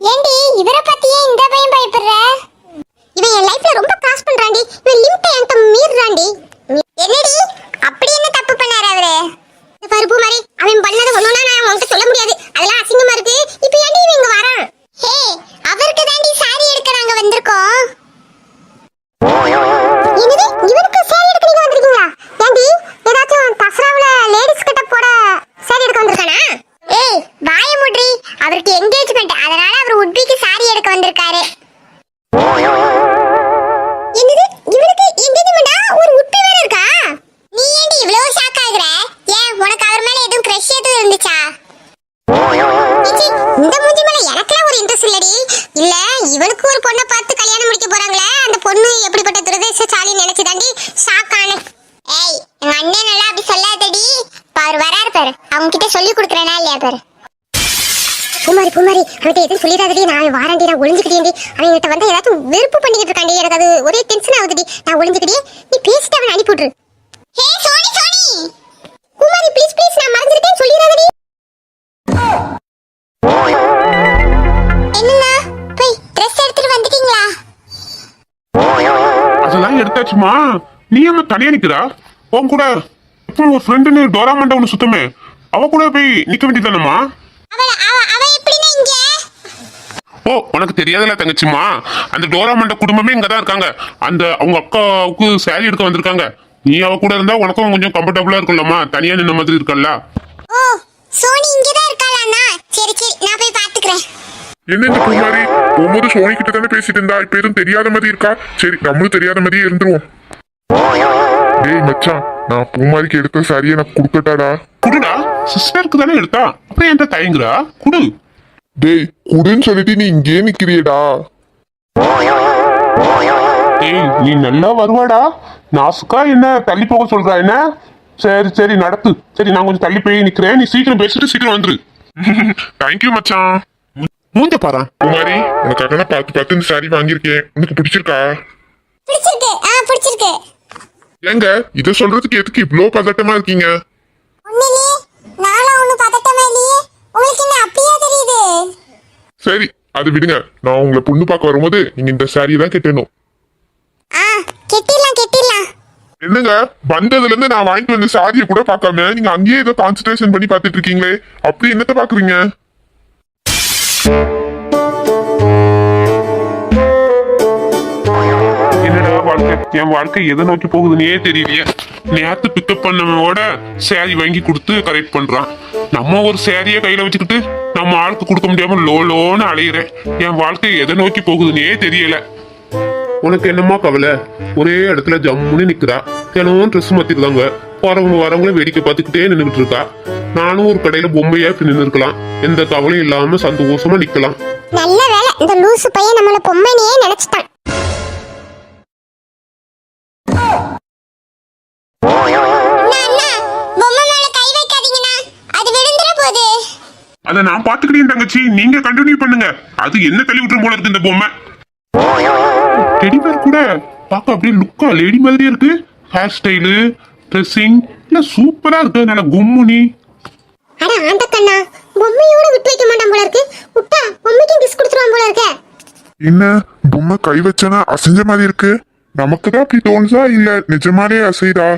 ஏண்டி இவரை பத்தியே இந்த பையன் பயப்படுற? இவன் என் லைஃப்ல ரொம்ப கிராஸ் பண்றாண்டி இவன் லிமிட்டை என்கிட்ட மீறுறான்டி. என்னடி? அப்படி என்ன தப்பு பண்ணாரு அவரு? இந்த பருப்பு மாதிரி அவன் பண்ணதை ஒண்ணுனா நான் உன்கிட்ட சொல்ல முடியாது. அதெல்லாம் அசிங்கமா இருக்கு. இப்போ ஏண்டி இவன் இங்க வரான்? ஹே அவருக்கு தாண்டி சாரி எடுக்க நாங்க வந்திருக்கோம். என்னது? இவனுக்கு சாரி எடுக்க நீங்க வந்திருக்கீங்களா? ஏண்டி ஏதாச்சும் தசராவுல லேடிஸ் கிட்ட போட சாரி எடுக்க வந்திருக்கானா? ஏய் வாய முட்ரி அவருக்கு எங்க எப்படிப்பட்ட துரதேசசாலி நினைச்சு தாண்டி ஷாக் ஏய் எங்க அண்ணன் நல்லா அப்படி சொல்லாதடி. இப்ப அவர் வராரு பாரு. அவங்க கிட்ட சொல்லி கொடுக்குறேனா இல்லையா பாரு. பூமாரி பூமாரி அவன்கிட்ட எதுவும் சொல்லிடாதடி. நான் வாரண்டி நான் ஒளிஞ்சுக்கிட்டேன்டி. அவன் கிட்ட வந்து ஏதாச்சும் வெறுப்பு பண்ணிக்கிட்டு இருக்காண்டி. எனக்கு அது ஒரே டென்ஷன் ஆகுதுடி. நான் ஒளிஞ்சுக்கிட்டே நீ பேசிட்டு அவன் அனுப்பிவிட்ரு ஹே சோனி சோனி! பூமாரி ப்ளீஸ் எடுத்தாச்சுமா நீ என்ன தனியா நிக்கிறா உன் கூட இப்போ ஒரு ஃப்ரெண்டுன்னு டோரா மண்டை ஒன்று சுத்தமே. அவ கூட போய் நிக்க வேண்டியதானம்மா ஓ உனக்கு தெரியாதுல தங்கச்சிம்மா. அந்த டோரா மண்டை குடும்பமே இங்க தான் இருக்காங்க. அந்த அவங்க அக்காவுக்கு சேரீ எடுக்க வந்திருக்காங்க. நீ அவ கூட இருந்தா உனக்கும் கொஞ்சம் கம்ஃபர்டபுளா இருக்கும்லம்மா. தனியா நின்ன மாதிரி இருக்கல்ல. ஓ சோனி இங்க தான் இருக்காளாண்ணா? சரி சரி நான் போய் பாத்துக்கிறேன். என்ன இந்த பூமாரி? ஒவ்வொரு சோனி கிட்ட தானே பேசிட்டு இருந்தா? இப்ப எதுவும் தெரியாத மாதிரி இருக்கா? சரி நம்மளும் தெரியாத மாதிரியே இருந்துருவோம். டேய் மச்சான் நான் பூமாரிக்கு எடுத்த சாரியை நான் கொடுக்கட்டாடா? குடுடா சிஸ்டருக்கு தானே எடுத்தா? அப்புறம் என்கிட்ட தயங்குறா? குடு. டேய் குடுன்னு சொல்லிட்டு நீ இங்கேயே நிக்கிறியேடா? ஏய் நீ நல்லா வருவாடா. நாசுக்கா என்ன தள்ளி போக சொல்றா என்ன? சரி சரி நடத்து. சரி நான் கொஞ்சம் தள்ளி போய் நிக்கிறேன். நீ சீக்கிரம் பேசிட்டு சீக்கிரம் வந்துரு. தேங்க்யூ மச்சான். மூஞ்ச பாரு பூமாரி உனக்காக நான் பார்த்து பார்த்து இந்த சாரி வாங்கியிருக்கேன். உனக்கு பிடிச்சிருக்கா? பிடிச்சிருக்கு. ஆ பிடிச்சிருக்கு. ஏங்க இதை சொல்றதுக்கு எதுக்கு இவ்ளோ பதட்டமா இருக்கீங்க? ஒண்ணுலயே நானும் ஒண்ணு பதட்டமா இல்லையே. உங்களுக்கு என்ன அப்படியே தெரியுது? சரி அது விடுங்க. நான் உங்களை பொண்ணு பார்க்க வரும்போது நீங்க இந்த சாரியை தான் கட்டணும். ஆ கெட்டிடலாம் கெட்டிடலாம். என்னங்க வந்ததுல இருந்து நான் வாங்கிட்டு வந்த சாரியை கூட பார்க்காம நீங்க அங்கேயே ஏதோ கான்சென்ட்ரேஷன் பண்ணி பார்த்துட்டு இருக்கீங்களே. அப்படி என்னத்த பாக்குறீங்க என்னடா வாழ்க்கை? என் வாழ்க்கை எதை நோக்கி போகுதுன்னே தெரியலையே. நேத்து பிக்கப் பண்ணவோட சேரீ வாங்கி கொடுத்து கரெக்ட் பண்றான். நம்ம ஒரு சேரீயை கையில வச்சுக்கிட்டு நம்ம ஆளுக்கு கொடுக்க முடியாம லோ லோன்னு அலையிறேன் என் வாழ்க்கை எதை நோக்கி போகுதுன்னே தெரியல. உனக்கு என்னம்மா கவலை? ஒரே இடத்துல ஜம்முன்னு நிக்கிறா தினமும் ட்ரெஸ் மாத்திருந்தாங்க வரவங்க வரவங்கள வேடிக்கை பார்த்துக்கிட்டே நின்றுட்டு இருக்கா. நானும் ஒரு கடையில பொம்மையா நின்று இருக்கலாம் எந்த கவலையும் இல்லாம சந்தோஷமா நிக்கலாம். நல்ல வேலை இந்த லூசு பையன் நம்மள பொம்மைனையே நினைச்சிட்டான். அது விழுந்துற போகுது. அதை நான் பாத்துக்கிட்டேன் தங்கச்சி. நீங்க கண்டினியூ பண்ணுங்க. அது என்ன தள்ளி விட்டுரும் போல இருக்கு இந்த பொம்மை? டெடி பேர் கூட பார்க்க அப்படியே லுக்கா லேடி மாதிரியே இருக்கு. ஹேர் ஸ்டைலு ட்ரெஸ்ஸிங் இல்ல சூப்பரா இருக்கு. நல்ல கும்முனி. அட, ஆண்டக்கண்ணா, பொம்மையோட விட்டு வைக்க மாட்டான் போல இருக்கு. விட்டா பொம்மைக்கு கிஸ் கொடுத்துருவான் போல இருக்கே. என்ன பொம்மை கை வச்சனா அசைஞ்ச மாதிரி இருக்கு? நமக்கு தான் அப்படி தோணுதா இல்ல நிஜமாலே அசைதா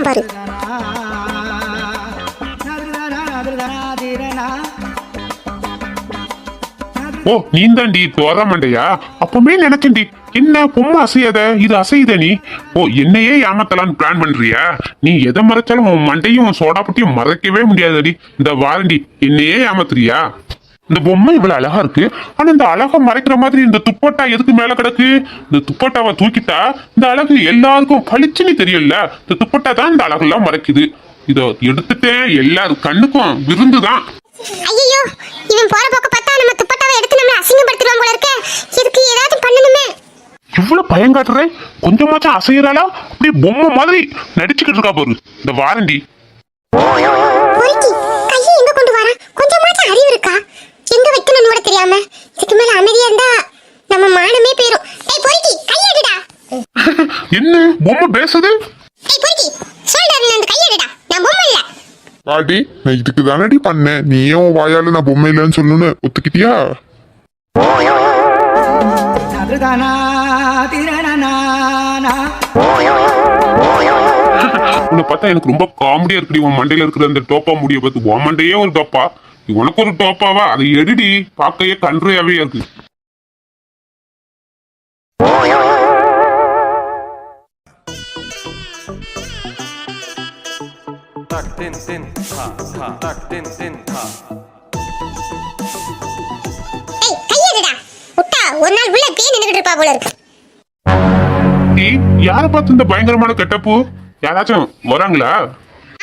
பாரு ஓ நீ தாண்டி தோற மண்டையா அப்பவே நினைச்சேன்டி என்ன பொம்மை அசையாத இது அசையுத நீ ஓ என்னையே ஏமாத்தலான்னு பிளான் பண்றியா நீ எதை மறைச்சாலும் உன் மண்டையும் உன் சோடா பட்டியும் மறைக்கவே முடியாதடி இந்த வாரண்டி என்னையே ஏமாத்துறியா இந்த பொம்மை இவ்வளவு அழகா இருக்கு. ஆனா இந்த அழகை மறைக்கிற மாதிரி இந்த துப்பட்டா எதுக்கு மேல கிடக்கு? இந்த துப்பட்டாவை தூக்கிட்டா இந்த அழகு எல்லாருக்கும் பளிச்சுன்னு தெரியல. இந்த துப்பட்டா தான் இந்த அழகெல்லாம் மறைக்குது. இத எடுத்துட்டேன் எல்லாரும் கண்ணுக்கும் விருந்துதான். ஐயோ இவன் போற போக்க பார்த்தா நம்ம துப்பட்டாவை எடுத்து நம்ம அசிங்கப்படுத்திடுவான் போல இருக்கே. இதுக்கு ஏதாவது பண்ணணுமே. இவ்வளவு பயம் காட்டுற. கொஞ்சமாச்சும் அசையறாளா? அப்படியே பொம்மை மாதிரி நடிச்சுக்கிட்டு இருக்கா பாரு. இந்த வாரண்டி பொறுக்கி கையை எங்க கொண்டு வரான் கொஞ்சமாச்சும் அறிவு இருக்கா எங்க வைக்கணும்னு கூட தெரியாது தெரியாம இதுக்கு மேல அமைதியா இருந்தா நம்ம மானமே போயிரும் டேய் பொறுக்கி கையெடுடா என்ன? பொம்மை பேசுது? பாட்டி நான் இதுக்கு தானடி பண்ணேன். நீயும் உன் வாயால நான் பொம்மை இல்லைன்னு சொல்லணும்னு ஒத்துக்கிட்டியா? உன்னை பார்த்தா எனக்கு ரொம்ப காமெடியா இருக்குடி. உன் மண்டையில இருக்கிற அந்த டோப்பா முடிய பார்த்து உன் மண்டையே ஒரு டோப்பா. உனக்கு ஒரு டோப்பாவா? அதை எடுடி. பார்க்கையே கன்றையாவே இருக்கு. Tak tin tin ta ta. Tak tin tin ta. டேய் கையெடுடா விட்டா ஒரு நாள் உள்ள அப்படியே நின்னுகிட்டு இருப்பா போல இருக்கு. ஏய் யாரை பார்த்து இந்த பயங்கரமான கெட்டப்பு? யாராச்சும் வராங்களா?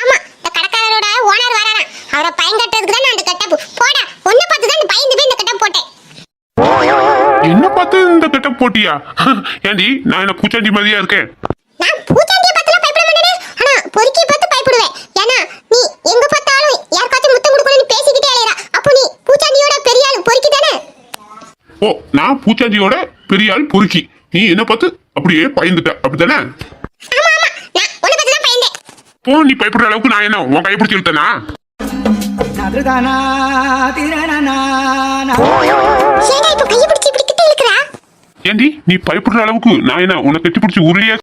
ஆமா இந்த கடைக்காரரோட ஓனர் வராராம். அவரை பயங்கட்டதுக்கு தான் நான் அந்த கட்டப்பு. போடா ஒன்ன பார்த்து தான் பயந்து போய் இந்த கட்டப் போட்டேன். என்ன பார்த்து இந்த கெட்டப் போட்டியா? ஏண்டி நான் என்ன பூச்சாண்டி மாதிரியா இருக்கேன் நான் பூச்சாண்டிய பார்த்துலாம் பயப்பட மாட்டேனே ஆனா பொறுக்கிய பார்த்து பயப்படுவேன் ஏன்னா நீ எங்க பார்த்தாலும் யாருக்காச்சும் முத்தம் கொடுக்கணும்னு பேசிக்கிட்டே அலையறா அப்போ நீ பூச்சாண்டியோட பெரிய ஆளு பொறுக்கி தானே ஓ நான் பூச்சாண்டியோட பெரிய ஆள் பொறுக்கி. நீ என்ன பார்த்து அப்படியே பயந்துட்ட. அப்படித்தானே? போ நீ பயப்படுற அளவுக்கு நான் என்ன உன் கைப்பிடிச்சு இழுத்தனா? பிடிச்சி ஏண்டி நீ பயப்படுற அளவுக்கு நான் என்ன உன்னை கட்டி பிடிச்சி உருளியா?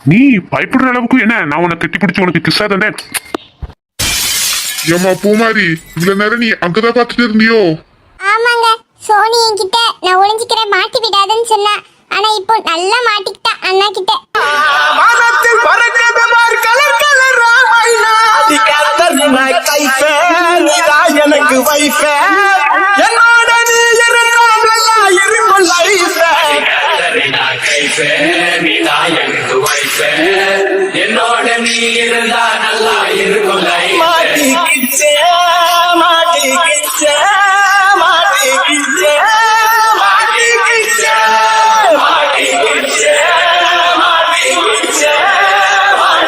நீ பயப்படுற அளவுக்கு என்ன நான் உன்னை கட்டி பிடிச்சி உனக்கு கிஸ்ஸா தந்தேன். ஏம்மா பூமாரி இவ்வளவு நேரம் நீ அங்கதான் பார்த்துட்டு இருந்தியோ? ஆமாங்க. சோனி என்கிட்ட நான் ஒளிஞ்சிக்கிறேன் மாட்டி விடாதுன்னு சொன்னா. ஆனா இப்போ நல்லா மாட்டிக்கிட்டா அண்ணா கிட்ட எனக்கு என்னோட நீ இருந்தால் நல்லா இருக்கும் லைஃபே என்னோட நீ இருந்தா நல்லா Take it down.